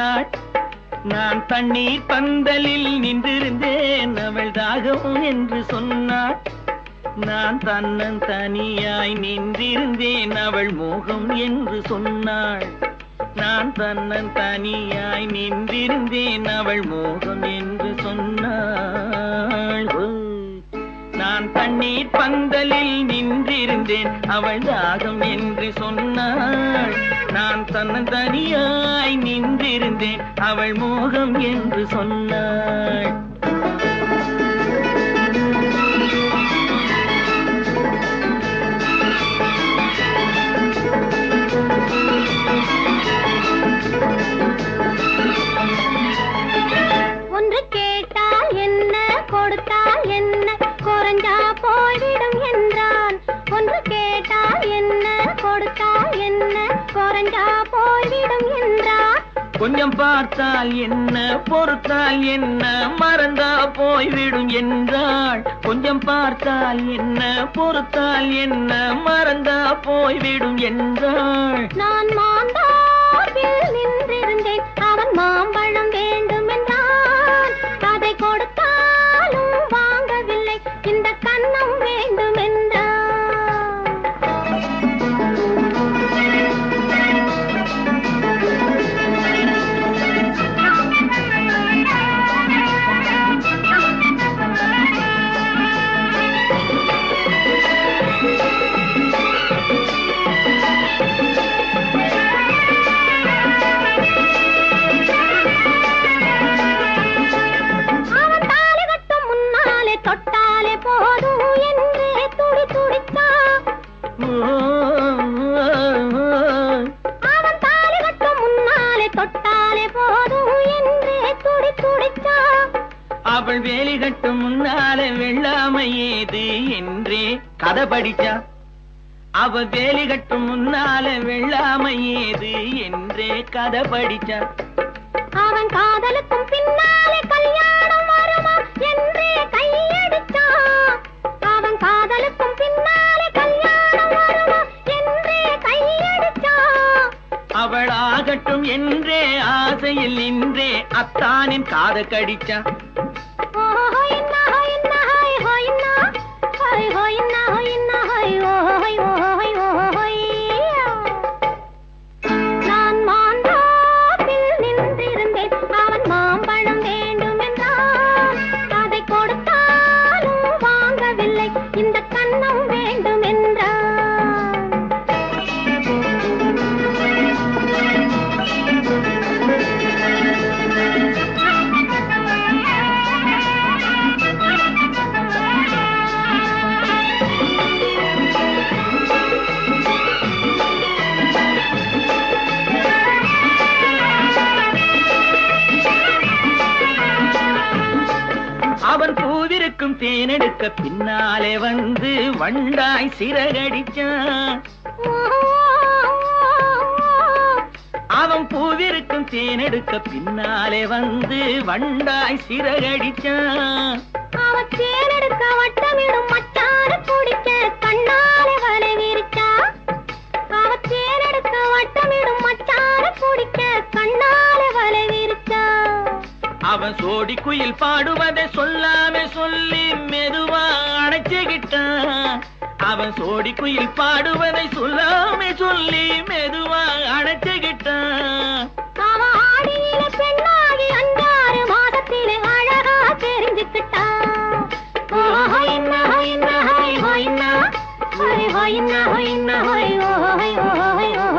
நாள் நான் தண்ணீர் பந்தலில் நின்றிருந்தேன். அவள் தாகம் என்று சொன்னாள். நான் தன்னன் தனியாய் நின்றிருந்தேன். அவள் மோகம் என்று சொன்னாள். நான் தன்னன் தனியாய் நின்றிருந்தேன். அவள் மோகம் என்று சொன்னாள். நான் தண்ணீர் பந்தலில் நின்றிருந்தேன். அவள் தாகம் என்று சொன்னாள். நான் தன்னன் தனியாய் நின்றிருந்தேன். அவள் மோகம் என்று சொன்னாள். கொஞ்சம் பார்த்தால் என்ன பொறுத்தால் என்ன மறந்தா போய்விடும் என்றாள். கொஞ்சம் பார்த்தால் என்ன பொறுத்தால் என்ன மறந்தா போய்விடும் என்றாள். நான் மாந்தாவில் நின்றிருந்தேன். அவன் மாம்பழம் வே அவள் வேலி கட்டும் முன்னாலே வெள்ளாமை ஏது என்றே கதை படிச்சா? அவ வேலி கட்டும் முன்னாலே வெள்ளாமை ஏது என்றே கதை படிச்சா? அவன் காதலுக்கும் பின்னாலே கல்யாணம் வருமா என்றே கையடிச்சான் அவன் காதலுக்கும் பின்னாலே கல்யாணம் வருமா என்றே கையடிச்சான் அவள் ஆகட்டும் என்றே ஆசையில் நின்றே அத்தானின் காத கடிச்சா? பூவிருக்கும் தேனெடுக்க பின்னாலே வந்து வண்டாய் சிறகடிச்சான். அவன் பூவிருக்கும் தேனெடுக்க பின்னாலே வந்து வண்டாய் சிறகடிச்சான். அவன் தேனெடுக்க வட்டமிடும் குயில் பாடுவதை சொல்லாம சொல்லி மெதுவா அணைச்சுக்கிட்டான் அவன் சோடி குயில் பாடுவதை சொல்லாம சொல்லி மெதுவா அணைச்சுக்கிட்டான் பெண்ணாகி அஞ்சாறு மாதத்திலே அழகா தெரிஞ்சுக்கிட்டா. ஹொய்னா ஹொய்னா ஹொய் ஹொய்னா ஹொய் ஹொய்னா ஹொய்னா ஹொய் ஓ ஹொய் ஓ ஹொய் ஓ. ஹொய்